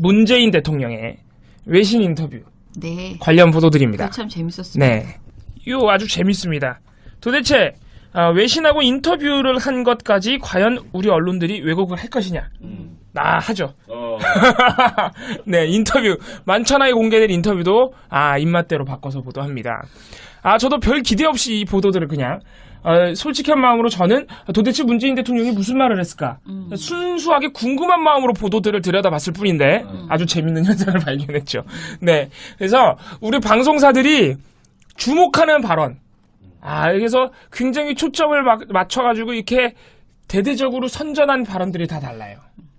문재인 대통령의 외신 인터뷰 네. 관련 보도들입니다. 참 재밌었습니다. 네. 이거 아주 재밌습니다. 도대체 어, 외신하고 인터뷰를 한 것까지 과연 우리 언론들이 왜곡을 할 것이냐? 나 하죠. 어, 네, 인터뷰 만천하에 공개된 인터뷰도 아 입맛대로 바꿔서 보도합니다. 아 저도 별 기대 없이 이 보도들을 그냥 어, 솔직한 마음으로 저는 도대체 문재인 대통령이 무슨 말을 했을까 순수하게 궁금한 마음으로 보도들을 들여다봤을 뿐인데 아주 재밌는 현상을 발견했죠. 네, 그래서 우리 방송사들이 주목하는 발언. 아, 여기서 굉장히 초점을 막- 맞춰가지고 이렇게 대대적으로 선전한 발언들이 다 달라요.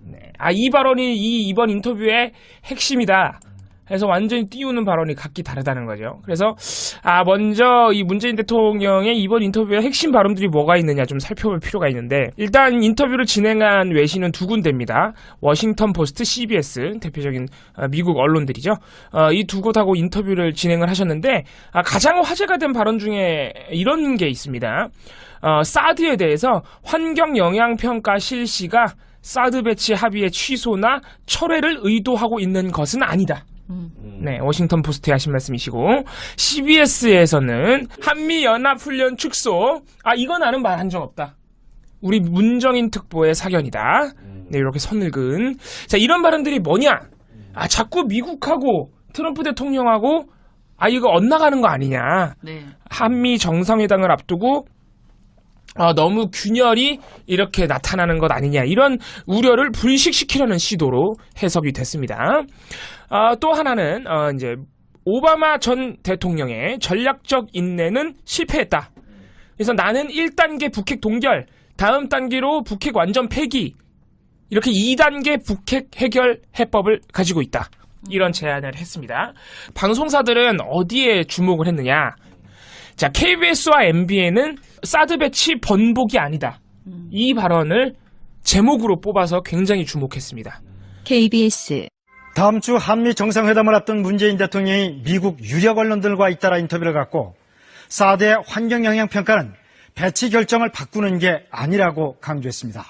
네. 아, 이 발언이 이 이번 인터뷰의 핵심이다. 해서 완전히 띄우는 발언이 각기 다르다는 거죠. 그래서 아 먼저 이 문재인 대통령의 이번 인터뷰의 핵심 발언들이 뭐가 있느냐 좀 살펴볼 필요가 있는데 일단 인터뷰를 진행한 외신은 두 군데입니다. 워싱턴 포스트, CBS 대표적인 어, 미국 언론들이죠. 어, 이두 곳하고 인터뷰를 진행을 하셨는데 아, 가장 화제가 된 발언 중에 이런 게 있습니다. 어, 사드에 대해서 환경 영향 평가 실시가 사드 배치 합의의 취소나 철회를 의도하고 있는 것은 아니다. 네, 워싱턴 포스트에 하신 말씀이시고 CBS에서는 한미 연합 훈련 축소. 아, 이건 나는 말한 적 없다. 우리 문정인 특보의 사견이다. 네, 이렇게 선을 그은. 자, 이런 발언들이 뭐냐? 아, 자꾸 미국하고 트럼프 대통령하고 아, 이거 엇나가는 거 아니냐. 네. 한미 정상회담을 앞두고 어, 너무 균열이 이렇게 나타나는 것 아니냐 이런 우려를 불식시키려는 시도로 해석이 됐습니다. 어, 또 하나는 어, 이제 오바마 전 대통령의 전략적 인내는 실패했다. 그래서 나는 1단계 북핵 동결, 다음 단계로 북핵 완전 폐기 이렇게 2단계 북핵 해결 해법을 가지고 있다. 이런 제안을 했습니다. 방송사들은 어디에 주목을 했느냐? 자, KBS와 MBN은 사드 배치 번복이 아니다. 이 발언을 제목으로 뽑아서 굉장히 주목했습니다. KBS 다음 주 한미 정상회담을 앞둔 문재인 대통령이 미국 유력 언론들과 잇따라 인터뷰를 갖고 사드의 환경 영향 평가는 배치 결정을 바꾸는 게 아니라고 강조했습니다.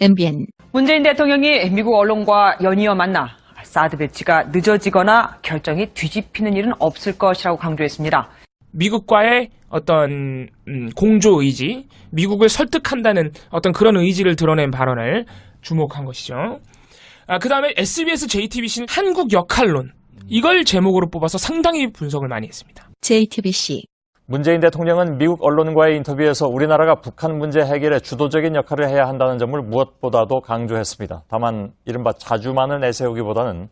MBN 문재인 대통령이 미국 언론과 연이어 만나 사드 배치가 늦어지거나 결정이 뒤집히는 일은 없을 것이라고 강조했습니다. 미국과의 어떤 음, 공조 의지, 미국을 설득한다는 어떤 그런 의지를 드러낸 발언을 주목한 것이죠. 아, 그 다음에 SBS, JTBC는 한국 역할론 이걸 제목으로 뽑아서 상당히 분석을 많이 했습니다. JTBC 문재인 대통령은 미국 언론과의 인터뷰에서 우리나라가 북한 문제 해결에 주도적인 역할을 해야 한다는 점을 무엇보다도 강조했습니다. 다만 이른바 자주만을 내세우기보다는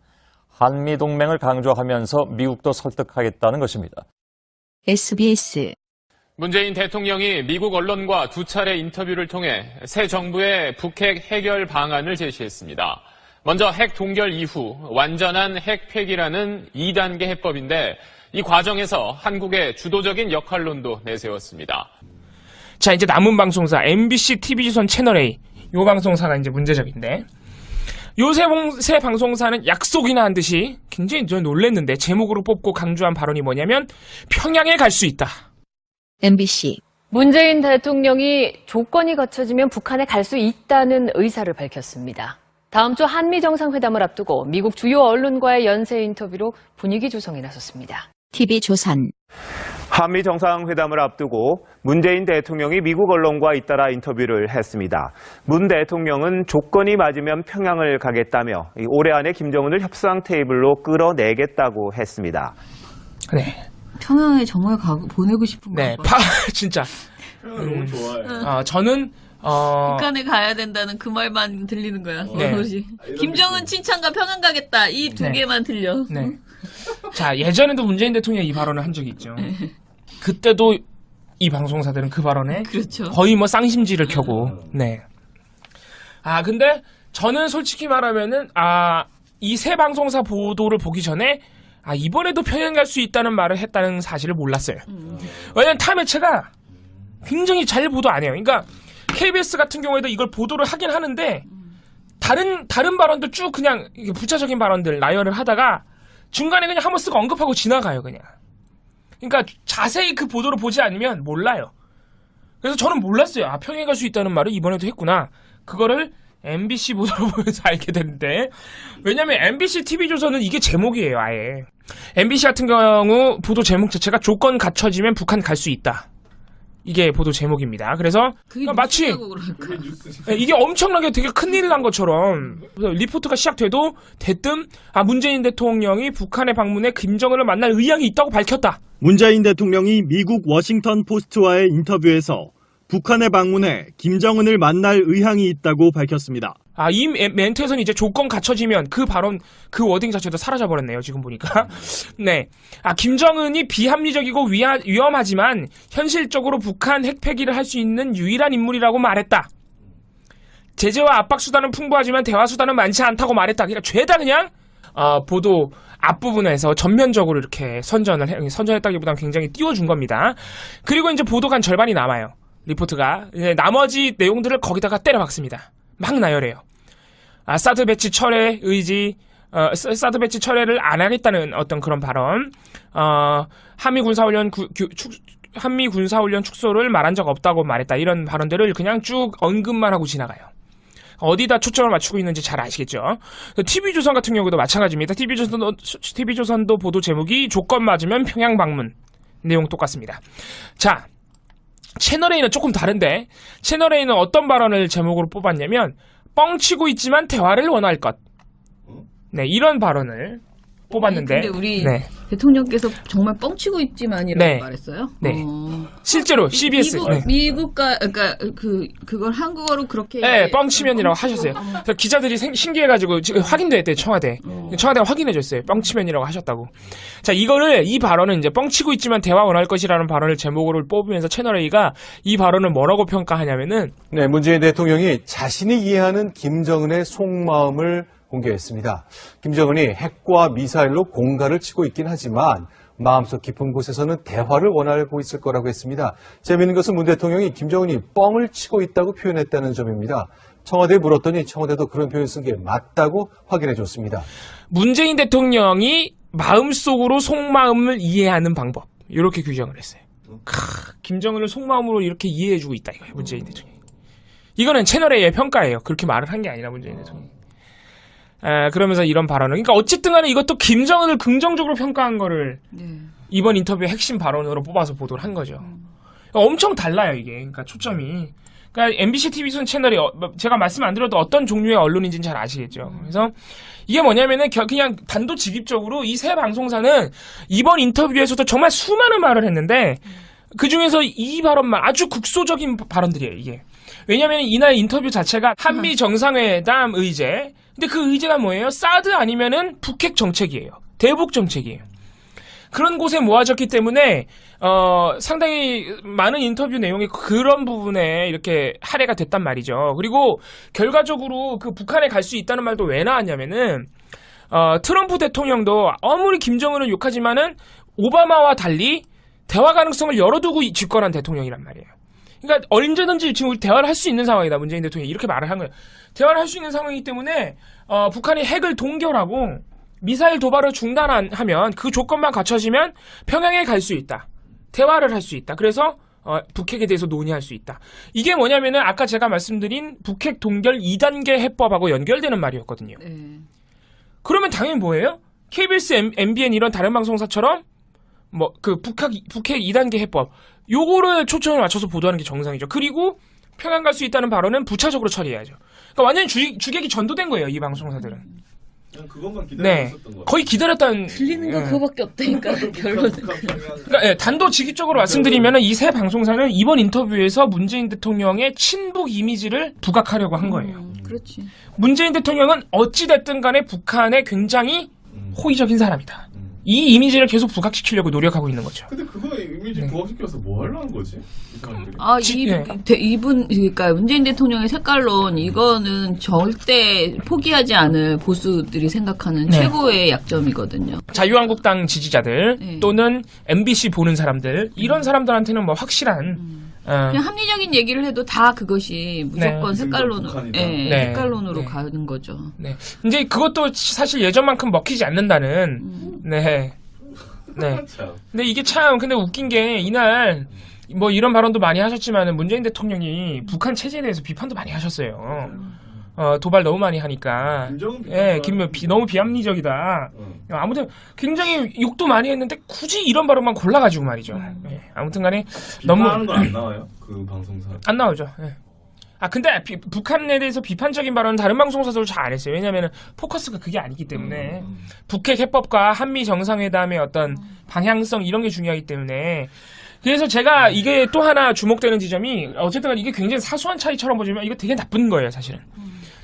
한미 동맹을 강조하면서 미국도 설득하겠다는 것입니다. SBS 문재인 대통령이 미국 언론과 두 차례 인터뷰를 통해 새 정부의 북핵 해결 방안을 제시했습니다. 먼저 핵 동결 이후 완전한 핵 폐기라는 2단계 해법인데 이 과정에서 한국의 주도적인 역할론도 내세웠습니다. 자, 이제 남은 방송사 MBC TV조선 채널A 요 방송사가 이제 문제적인데 요새 봉- 새 방송사는 약속이나 한 듯이 굉장히 저 놀랬는데 제목으로 뽑고 강조한 발언이 뭐냐면 평양에 갈 수 있다. MBC 문재인 대통령이 조건이 갖춰지면 북한에 갈 수 있다는 의사를 밝혔습니다. 다음 주 한미 정상회담을 앞두고 미국 주요 언론과의 연쇄 인터뷰로 분위기 조성에 나섰습니다. TV조선 한미 정상회담을 앞두고 문재인 대통령이 미국 언론과 잇따라 인터뷰를 했습니다. 문 대통령은 조건이 맞으면 평양을 가겠다며 이 올해 안에 김정은을 협상 테이블로 끌어내겠다고 했습니다. 네. 평양에 정말 가, 보내고 싶은 네. 거파 진짜 너무 좋아요. 어, 저는 어 북한에 가야 된다는 그 말만 들리는 거야. 네. 오롯이. 김정은 칭찬과 평양 가겠다. 이두 네. 개만 들려. 네. 자, 예전에도 문재인 대통령이 이 발언을 한 적이 있죠. 그때도 이 방송사들은 그 발언에 그렇죠. 거의 뭐 쌍심지를 켜고, 네. 아, 근데 저는 솔직히 말하면은, 아, 이 새 방송사 보도를 보기 전에, 아, 이번에도 평양 갈 수 있다는 말을 했다는 사실을 몰랐어요. 왜냐면 타 매체가 굉장히 잘 보도 안 해요. 그러니까, KBS 같은 경우에도 이걸 보도를 하긴 하는데, 다른, 다른 발언들 쭉 그냥, 부차적인 발언들 나열을 하다가, 중간에 그냥 한번 쓰고 언급하고 지나가요, 그냥. 그러니까 자세히 그 보도를 보지 않으면 몰라요. 그래서 저는 몰랐어요. 아, 평양 갈수 있다는 말을 이번에도 했구나. 그거를 MBC 보도를 보면서 알게 되는데 왜냐면 MBC TV조선은 이게 제목이에요 아예 MBC 같은 경우 보도 제목 자체가 조건 갖춰지면 북한 갈 수 있다 이게 보도 제목입니다. 그래서 그게 그러니까 마치? 예, 이게 엄청나게 되게 큰일 난 것처럼. 리포트가 시작돼도 대뜸 아 문재인 대통령이 북한에 방문해 김정은을 만날 의향이 있다고 밝혔다. 문재인 대통령이 미국 워싱턴 포스트와의 인터뷰에서 북한에 방문해 김정은을 만날 의향이 있다고 밝혔습니다. 아, 이 멘- 멘트에서는 이제 조건 갖춰지면 그 발언, 그 워딩 자체도 사라져버렸네요, 지금 보니까. 네. 아, 김정은이 비합리적이고 위하, 위험하지만 현실적으로 북한 핵폐기를 할 수 있는 유일한 인물이라고 말했다. 제재와 압박 수단은 풍부하지만 대화 수단은 많지 않다고 말했다. 그러니까 죄다 그냥, 어, 보도 앞부분에서 전면적으로 이렇게 선전을, 해, 선전했다기보다는 굉장히 띄워준 겁니다. 그리고 이제 보도가 한 절반이 남아요. 리포트가. 이제 나머지 내용들을 거기다가 때려박습니다. 막 나열해요. 아, 사드 배치 철회 의지, 어, 사- 사드 배치 철회를 안 하겠다는 어떤 그런 발언, 어, 한미 군사훈련 축, 한미 군사훈련 축소를 말한 적 없다고 말했다. 이런 발언들을 그냥 쭉 언급만 하고 지나가요. 어디다 초점을 맞추고 있는지 잘 아시겠죠? TV조선 같은 경우도 마찬가지입니다. TV조선도, TV조선도 보도 제목이 조건 맞으면 평양 방문. 내용 똑같습니다. 자, 채널A는 조금 다른데, 채널A는 어떤 발언을 제목으로 뽑았냐면, 뻥치고 있지만 대화를 원할 것. 네, 이런 발언을 뽑았는데. 근데 우리 네. 대통령께서 정말 뻥치고 있지만이라고 네. 말했어요. 네. 어. 실제로 CBS. 미국, 네. 미국과 그러니까 그 그걸 한국어로 그렇게 네, 뻥치면이라고 하셨어요. 어. 그래서 기자들이 생- 신기해가지고 지금 확인도 했대요, 청와대. 청와대가 확인해줬어요. 뻥치면이라고 하셨다고. 자, 이거를, 이 발언은 이제 뻥치고 있지만 대화 원할 것이라는 발언을 제목으로 뽑으면서 채널A가 이 발언을 뭐라고 평가하냐면은, 네, 문재인 대통령이 자신이 이해하는 김정은의 속마음을 공개했습니다. 김정은이 핵과 미사일로 공갈을 치고 있긴 하지만 마음속 깊은 곳에서는 대화를 원하고 있을 거라고 했습니다. 재미있는 것은 문 대통령이 김정은이 뻥을 치고 있다고 표현했다는 점입니다. 청와대에 물었더니 청와대도 그런 표현 쓴 게 맞다고 확인해 줬습니다. 문재인 대통령이 마음속으로 속마음을 이해하는 방법. 이렇게 규정을 했어요. 크, 김정은을 속마음으로 이렇게 이해해주고 있다, 이거예요, 문재인 대통령이. 이거는 채널A의 평가예요. 그렇게 말을 한 게 아니라, 문재인 대통령이. 에, 그러면서 이런 발언을. 그러니까 어쨌든 간에 이것도 김정은을 긍정적으로 평가한 거를 네. 이번 인터뷰의 핵심 발언으로 뽑아서 보도를 한 거죠. 엄청 달라요, 이게. 그러니까 초점이. 그러니까 MBC TV선 채널이 어- 제가 말씀 안 드려도 어떤 종류의 언론인지는 잘 아시겠죠. 그래서 이게 뭐냐면은 겨- 그냥 단도직입적으로 이 세 방송사는 이번 인터뷰에서도 정말 수많은 말을 했는데 그 중에서 이 발언만 아주 국소적인 발언들이에요, 이게. 왜냐면 이날 인터뷰 자체가 한미 정상회담 의제. 근데 그 의제가 뭐예요? 사드 아니면은 북핵 정책이에요. 대북 정책이에요. 그런 곳에 모아졌기 때문에 어, 상당히 많은 인터뷰 내용이 그런 부분에 이렇게 할애가 됐단 말이죠. 그리고 결과적으로 그 북한에 갈 수 있다는 말도 왜 나왔냐면은 어, 트럼프 대통령도 아무리 김정은을 욕하지만은 오바마와 달리 대화 가능성을 열어두고 이- 집권한 대통령이란 말이에요. 그러니까 언제든지 지금 우리 대화를 할 수 있는 상황이다. 문재인 대통령이 이렇게 말을 한 거예요. 대화를 할 수 있는 상황이기 때문에 어, 북한이 핵을 동결하고 미사일 도발을 중단하면 그 조건만 갖춰지면 평양에 갈 수 있다. 대화를 할 수 있다. 그래서 어, 북핵에 대해서 논의할 수 있다. 이게 뭐냐면은 아까 제가 말씀드린 북핵 동결 2단계 해법하고 연결되는 말이었거든요. 네. 그러면 당연히 뭐예요? KBS, M, MBN 이런 다른 방송사처럼 뭐 그 북핵 북핵 2단계 해법 요거를 초점을 맞춰서 보도하는 게 정상이죠. 그리고 평양 갈수 있다는 발언은 부차적으로 처리해야죠. 그러니까 완전히 주, 주객이 전도된 거예요, 이 방송사들은. 그것만 네. 거의 기다렸다는 들리는 건 예. 그거밖에 없다니까 결론은. 그러니까 예, 단도직입적으로 말씀드리면 이 세 방송사는 이번 인터뷰에서 문재인 대통령의 친북 이미지를 부각하려고 한 거예요. 음, 그렇지. 문재인 대통령은 어찌 됐든 간에 북한에 굉장히 호의적인 사람이다. 이 이미지를 계속 부각시키려고 노력하고 있는 거죠. 근데 그거 이미지 부각시켜서 뭐 하려는 거지? 이 사람들이. 아, 지- 이, 예. 대- 이분, 그러니까 문재인 대통령의 색깔론, 이거는 절대 포기하지 않을 보수들이 생각하는 네. 최고의 약점이거든요. 자유한국당 지지자들 네. 또는 MBC 보는 사람들 이런 사람들한테는 뭐 확실한 어, 그냥 합리적인 얘기를 해도 다 그것이 무조건 네. 색깔론으로, 북한이다. 예, 네. 색깔론으로 네. 가는 거죠. 네. 이제 그것도 사실 예전만큼 먹히지 않는다는 네. 네. 참. 근데 이게 참 근데 웃긴 게 이날 뭐 이런 발언도 많이 하셨지만 문재인 대통령이 북한 체제에 대해서 비판도 많이 하셨어요. 어, 도발 너무 많이 하니까. 예, 김, 비, 너무 비합리적이다. 응. 아무튼 굉장히 욕도 많이 했는데 굳이 이런 발언만 골라가지고 말이죠. 예, 아무튼 간에 너무 비판하는 건 안 나와요? 그 방송사. 안 나오죠. 예. 아 근데 비- 북한에 대해서 비판적인 발언은 다른 방송사들도 잘 안 했어요. 왜냐하면 포커스가 그게 아니기 때문에 북핵 해법과 한미 정상회담의 어떤 방향성 이런 게 중요하기 때문에 그래서 제가 이게 또 하나 주목되는 지점이 어쨌든 간에 이게 굉장히 사소한 차이처럼 보지만 이거 되게 나쁜 거예요 사실은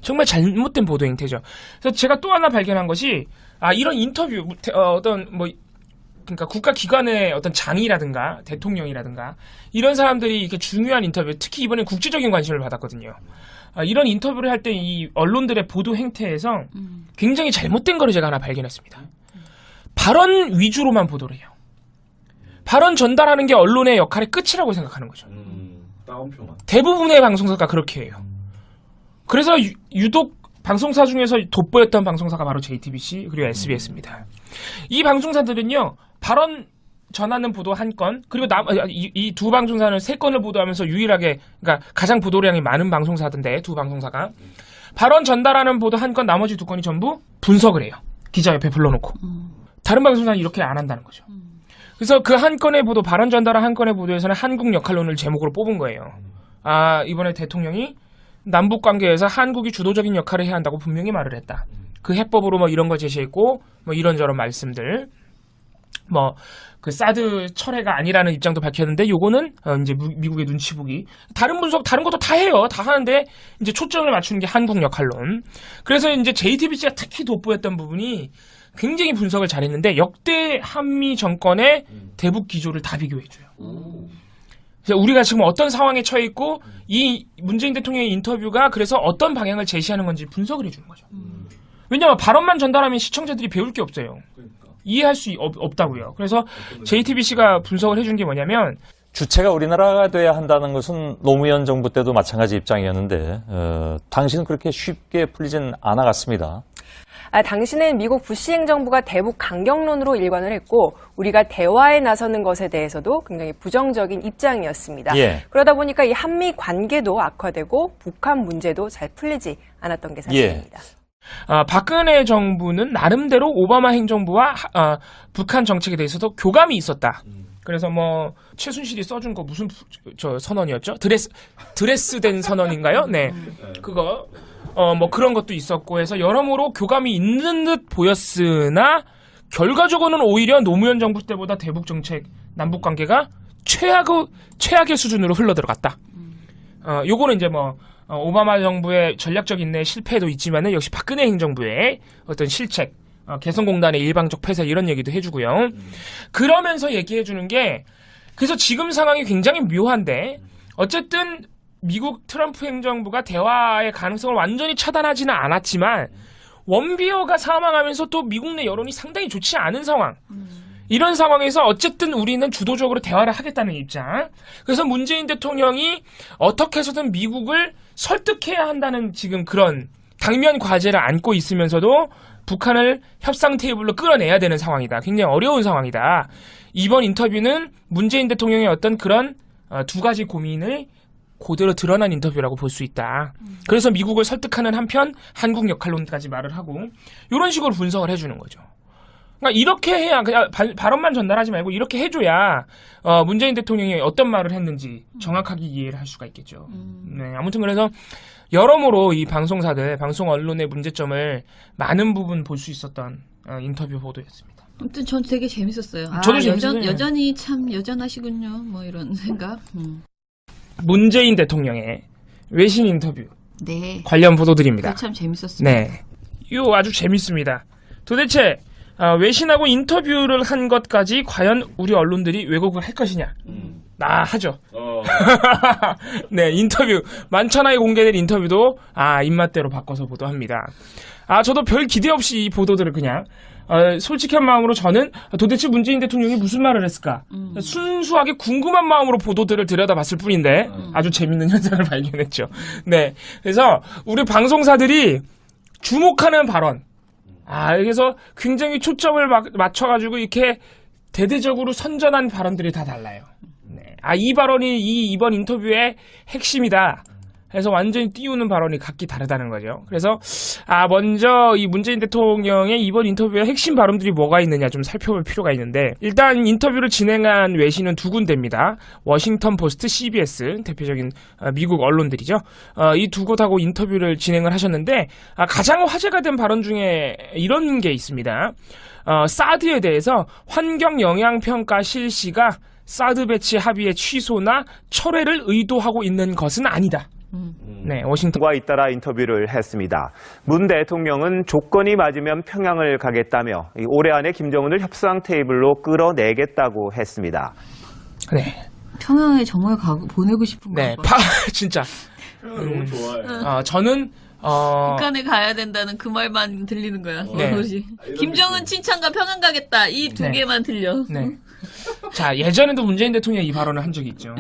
정말 잘못된 보도 행태죠. 그래서 제가 또 하나 발견한 것이 아 이런 인터뷰 어, 어떤 뭐 그러니까 국가 기관의 어떤 장이라든가 대통령이라든가 이런 사람들이 이렇게 중요한 인터뷰, 특히 이번에 국제적인 관심을 받았거든요. 아, 이런 인터뷰를 할 때 이 언론들의 보도 행태에서 굉장히 잘못된 거를 제가 하나 발견했습니다. 발언 위주로만 보도를 해요. 발언 전달하는 게 언론의 역할의 끝이라고 생각하는 거죠. 음, 따옴표만. 대부분의 방송사가 그렇게 해요. 그래서 유, 유독 방송사 중에서 돋보였던 방송사가 바로 JTBC 그리고 SBS입니다. 이 방송사들은요 발언 전하는 보도 한 건 그리고 이두 방송사는 세 건을 보도하면서 유일하게 그러니까 가장 보도량이 많은 방송사던데 두 방송사가 발언 전달하는 보도 한 건 나머지 두 건이 전부 분석을 해요. 기자 옆에 불러놓고 다른 방송사는 이렇게 안 한다는 거죠. 그래서 그 한 건의 보도 발언 전달한 한 건의 보도에서는 한국 역할론을 제목으로 뽑은 거예요. 아 이번에 대통령이 남북 관계에서 한국이 주도적인 역할을 해야 한다고 분명히 말을 했다. 그 해법으로 뭐 이런 걸 제시했고 뭐 이런저런 말씀들. 뭐 그 사드 철회가 아니라는 입장도 밝혔는데 요거는 어, 이제 무- 미국의 눈치 보기. 다른 분석 다른 것도 다 해요. 다 하는데 이제 초점을 맞추는 게 한국 역할론. 그래서 이제 JTBC가 특히 돋보였던 부분이 굉장히 분석을 잘했는데 역대 한미 정권의 대북 기조를 다 비교해줘요. 그래서 우리가 지금 어떤 상황에 처해 있고 이 문재인 대통령의 인터뷰가 그래서 어떤 방향을 제시하는 건지 분석을 해주는 거죠. 왜냐하면 발언만 전달하면 시청자들이 배울 게 없어요. 이해할 수 없, 없다고요. 그래서 JTBC가 분석을 해준 게 뭐냐면 주체가 우리나라가 돼야 한다는 것은 노무현 정부 때도 마찬가지 입장이었는데 어, 당신은 그렇게 쉽게 풀리진 않아갔습니다. 아, 당시는 미국 부시 행정부가 대북 강경론으로 일관을 했고 우리가 대화에 나서는 것에 대해서도 굉장히 부정적인 입장이었습니다. 예. 그러다 보니까 이 한미 관계도 악화되고 북한 문제도 잘 풀리지 않았던 게 사실입니다. 아, 박근혜 정부는 나름대로 오바마 행정부와 하- 아, 북한 정책에 대해서도 교감이 있었다. 그래서 뭐 최순실이 써준 거 무슨 부- 저 선언이었죠? 드레스 드레스된 선언인가요? 네, 그거 어 뭐 그런 것도 있었고 해서 여러모로 교감이 있는 듯 보였으나 결과적으로는 오히려 노무현 정부 때보다 대북 정책 남북 관계가 최악의 최악의 수준으로 흘러 들어갔다. 어, 요거는 이제 뭐, 어, 오바마 정부의 전략적 인내 실패도 있지만은 역시 박근혜 행정부의 어떤 실책, 어, 개성공단의 일방적 폐쇄 이런 얘기도 해주고요. 그러면서 얘기해주는 게, 그래서 지금 상황이 굉장히 묘한데, 어쨌든 미국 트럼프 행정부가 대화의 가능성을 완전히 차단하지는 않았지만, 원비어가 사망하면서 또 미국 내 여론이 상당히 좋지 않은 상황. 이런 상황에서 어쨌든 우리는 주도적으로 대화를 하겠다는 입장. 그래서 문재인 대통령이 어떻게 해서든 미국을 설득해야 한다는 지금 그런 당면 과제를 안고 있으면서도 북한을 협상 테이블로 끌어내야 되는 상황이다. 굉장히 어려운 상황이다. 이번 인터뷰는 문재인 대통령의 어떤 그런 어, 두 가지 고민을 그대로 드러난 인터뷰라고 볼 수 있다. 그래서 미국을 설득하는 한편 한국 역할론까지 말을 하고 이런 식으로 분석을 해주는 거죠. 그러니까 이렇게 해야 그냥 발, 발언만 전달하지 말고 이렇게 해줘야 어, 문재인 대통령이 어떤 말을 했는지 정확하게 이해를 할 수가 있겠죠. 네, 아무튼 그래서 여러모로 이 방송사들, 방송 언론의 문제점을 많은 부분 볼 수 있었던 어, 인터뷰 보도였습니다. 아무튼 전 되게 재밌었어요. 아, 저도 여전, 재밌었어요. 여전히 참 여전하시군요. 뭐 이런 생각. 음. 문재인 대통령의 외신 인터뷰 네. 관련 보도들입니다. 참 재밌었어요. 네. 이거 아주 재밌습니다. 도대체 아, 외신하고 인터뷰를 한 것까지 과연 우리 언론들이 왜곡을 할 것이냐? 나 하죠. 어. 네, 인터뷰 만천하에 공개된 인터뷰도 아 입맛대로 바꿔서 보도합니다. 아 저도 별 기대 없이 이 보도들을 그냥 어, 솔직한 마음으로 저는 도대체 문재인 대통령이 무슨 말을 했을까 순수하게 궁금한 마음으로 보도들을 들여다봤을 뿐인데 아주 재밌는 현상을 발견했죠. 네, 그래서 우리 방송사들이 주목하는 발언 아, 여기서 굉장히 초점을 막- 맞춰가지고 이렇게 대대적으로 선전한 발언들이 다 달라요. 네. 아, 이 발언이 이 이번 인터뷰의 핵심이다. 해서 완전히 띄우는 발언이 각기 다르다는 거죠. 그래서 아 먼저 이 문재인 대통령의 이번 인터뷰의 핵심 발언들이 뭐가 있느냐 좀 살펴볼 필요가 있는데 일단 인터뷰를 진행한 외신은 두 군데입니다. 워싱턴 포스트, CBS 대표적인 어, 미국 언론들이죠. 어, 이두 곳하고 인터뷰를 진행을 하셨는데 아, 가장 화제가 된 발언 중에 이런 게 있습니다. 어, 사드에 대해서 환경 영향 평가 실시가 사드 배치 합의의 취소나 철회를 의도하고 있는 것은 아니다. 네, 워싱턴. 과 잇따라 인터뷰를 했습니다. 문 대통령은 조건이 맞으면 평양을 가겠다며 이 올해 안에 김정은을 협상 테이블로 끌어내겠다고 했습니다. 네. 평양에 정말 가고 보내고 싶은 네, 거 파, 진짜. 너무 좋아해. 어, 저는, 어, 북한에 가야 된다는 그 말만 들리는 거야. 네. 오롯이. 김정은 칭찬과 평양 가겠다. 이 두 네. 개만 들려. 네. 자, 예전에도 문재인 대통령이 이 발언을 한 적이 있죠.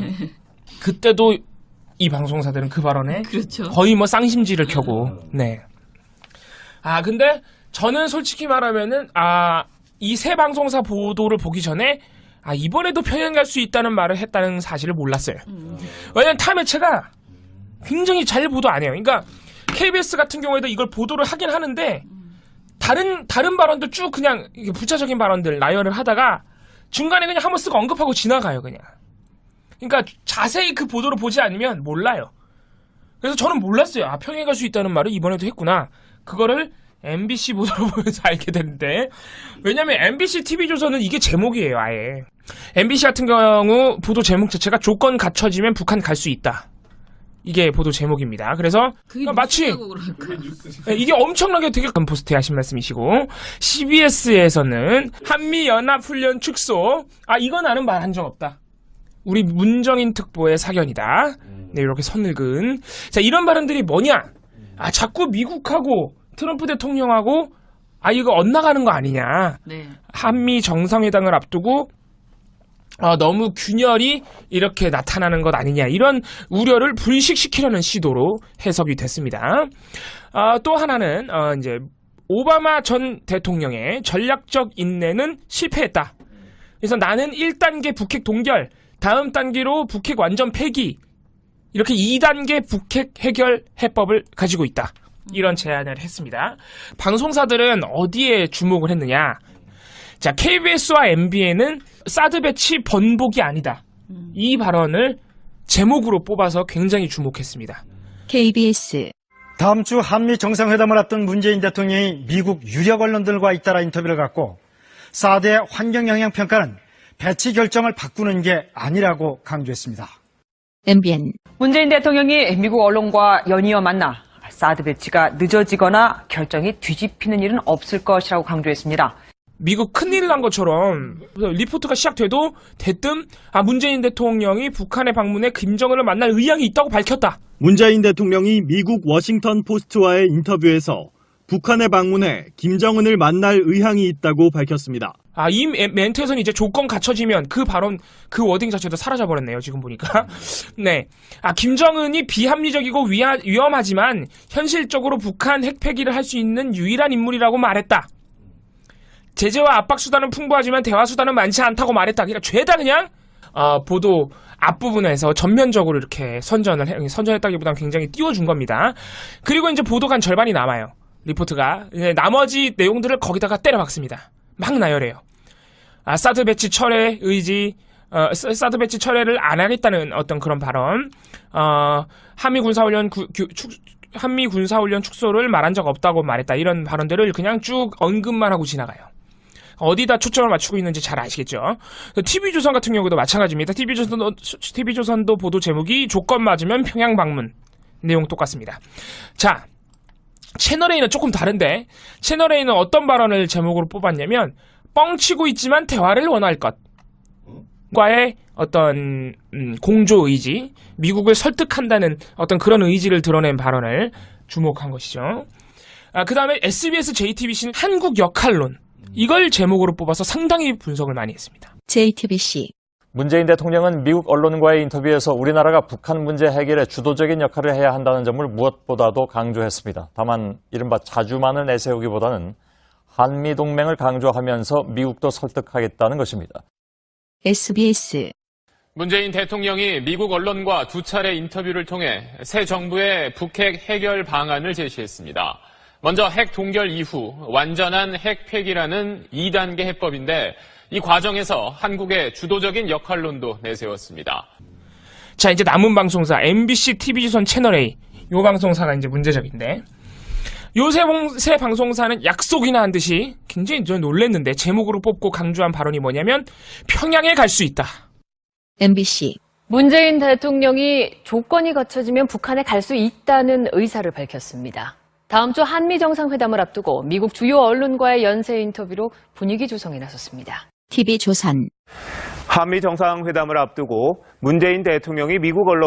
그때도 이 방송사들은 그 발언에 그렇죠. 거의 뭐 쌍심지를 켜고, 네. 아, 근데 저는 솔직히 말하면은, 아, 이새 방송사 보도를 보기 전에, 아, 이번에도 평양 갈 수 있다는 말을 했다는 사실을 몰랐어요. 왜냐면 탐매체가 굉장히 잘 보도 안 해요. 그러니까 KBS 같은 경우에도 이걸 보도를 하긴 하는데, 다른, 다른 발언도 쭉 그냥 부차적인 발언들 나열을 하다가 중간에 그냥 한번 쓰고 언급하고 지나가요, 그냥. 그러니까 자세히 그 보도를 보지 않으면 몰라요. 그래서 저는 몰랐어요. 아, 평양 갈수 있다는 말을 이번에도 했구나. 그거를 MBC 보도를 보면서 알게 됐는데, 왜냐면 MBC TV조선은 이게 제목이에요, 아예. MBC 같은 경우 보도 제목 자체가 조건 갖춰지면 북한 갈 수 있다. 이게 보도 제목입니다. 그래서 그러니까 마치 네, 이게 엄청나게 되게 큰 포스트에 하신 말씀이시고 CBS에서는 한미 연합 훈련 축소 아 이건 나는 말 한 적 없다. 우리 문정인 특보의 사견이다. 네 이렇게 선을 그은 자 이런 발언들이 뭐냐? 아 자꾸 미국하고 트럼프 대통령하고 아 이거 엇나가는 거 아니냐? 네. 한미 정상회담을 앞두고 어, 너무 균열이 이렇게 나타나는 것 아니냐 이런 우려를 불식시키려는 시도로 해석이 됐습니다. 어, 또 하나는 어, 이제 오바마 전 대통령의 전략적 인내는 실패했다. 그래서 나는 1단계 북핵 동결, 다음 단계로 북핵 완전 폐기 이렇게 2단계 북핵 해결 해법을 가지고 있다. 이런 제안을 했습니다. 방송사들은 어디에 주목을 했느냐? 자, KBS와 MBN은 사드 배치 번복이 아니다. 이 발언을 제목으로 뽑아서 굉장히 주목했습니다. KBS 다음 주 한미 정상회담을 앞둔 문재인 대통령이 미국 유력 언론들과 잇따라 인터뷰를 갖고 사드의 환경 영향 평가는 배치 결정을 바꾸는 게 아니라고 강조했습니다. MBN 문재인 대통령이 미국 언론과 연이어 만나 사드 배치가 늦어지거나 결정이 뒤집히는 일은 없을 것이라고 강조했습니다. 미국 큰일 난 것처럼 리포트가 시작돼도 대뜸 아 문재인 대통령이 북한에 방문해 김정은을 만날 의향이 있다고 밝혔다. 문재인 대통령이 미국 워싱턴 포스트와의 인터뷰에서 북한에 방문해 김정은을 만날 의향이 있다고 밝혔습니다. 아, 이 멘- 멘트에서는 이제 조건 갖춰지면 그 발언, 그 워딩 자체도 사라져버렸네요, 지금 보니까. 네. 아, 김정은이 비합리적이고 위하, 위험하지만 현실적으로 북한 핵폐기를 할 수 있는 유일한 인물이라고 말했다. 제재와 압박 수단은 풍부하지만 대화 수단은 많지 않다고 말했다. 그러니까 죄다 그냥, 어, 보도 앞부분에서 전면적으로 이렇게 선전을, 해, 선전했다기보다는 굉장히 띄워준 겁니다. 그리고 이제 보도가 한 절반이 남아요. 리포트가. 이제 나머지 내용들을 거기다가 때려 박습니다. 막 나열해요. 아, 사드 배치 철회 의지, 어, 사- 사드 배치 철회를 안 하겠다는 어떤 그런 발언, 어, 한미 군사훈련 축, 한미 군사훈련 축소를 말한 적 없다고 말했다. 이런 발언들을 그냥 쭉 언급만 하고 지나가요. 어디다 초점을 맞추고 있는지 잘 아시겠죠? TV조선 같은 경우도 마찬가지입니다. TV조선도, TV조선도 보도 제목이 조건 맞으면 평양 방문. 내용 똑같습니다. 자, 채널A는 조금 다른데, 채널A는 어떤 발언을 제목으로 뽑았냐면, 뻥치고 있지만 대화를 원할 것. 과의 어떤 음, 공조 의지, 미국을 설득한다는 어떤 그런 의지를 드러낸 발언을 주목한 것이죠. 아, 그 다음에 SBS, JTBC는 한국 역할론. 이걸 제목으로 뽑아서 상당히 분석을 많이 했습니다. JTBC 문재인 대통령은 미국 언론과의 인터뷰에서 우리나라가 북한 문제 해결에 주도적인 역할을 해야 한다는 점을 무엇보다도 강조했습니다. 다만 이른바 자주만을 내세우기보다는 한미 동맹을 강조하면서 미국도 설득하겠다는 것입니다. SBS 문재인 대통령이 미국 언론과 두 차례 인터뷰를 통해 새 정부의 북핵 해결 방안을 제시했습니다. 먼저 핵 동결 이후 완전한 핵 폐기라는 2단계 해법인데 이 과정에서 한국의 주도적인 역할론도 내세웠습니다. 자, 이제 남은 방송사 MBC TV조선 채널A 요 방송사가 이제 문제적인데 요새 봉- 새 방송사는 약속이나 한 듯이 굉장히 저 놀랬는데 제목으로 뽑고 강조한 발언이 뭐냐면 평양에 갈 수 있다. MBC 문재인 대통령이 조건이 갖춰지면 북한에 갈 수 있다는 의사를 밝혔습니다. 다음 주 한미 정상회담을 앞두고 미국 주요 언론과의 연쇄 인터뷰로 분위기 조성에 나섰습니다. TV조선 한미 정상회담을 앞두고 문재인 대통령이 미국 언론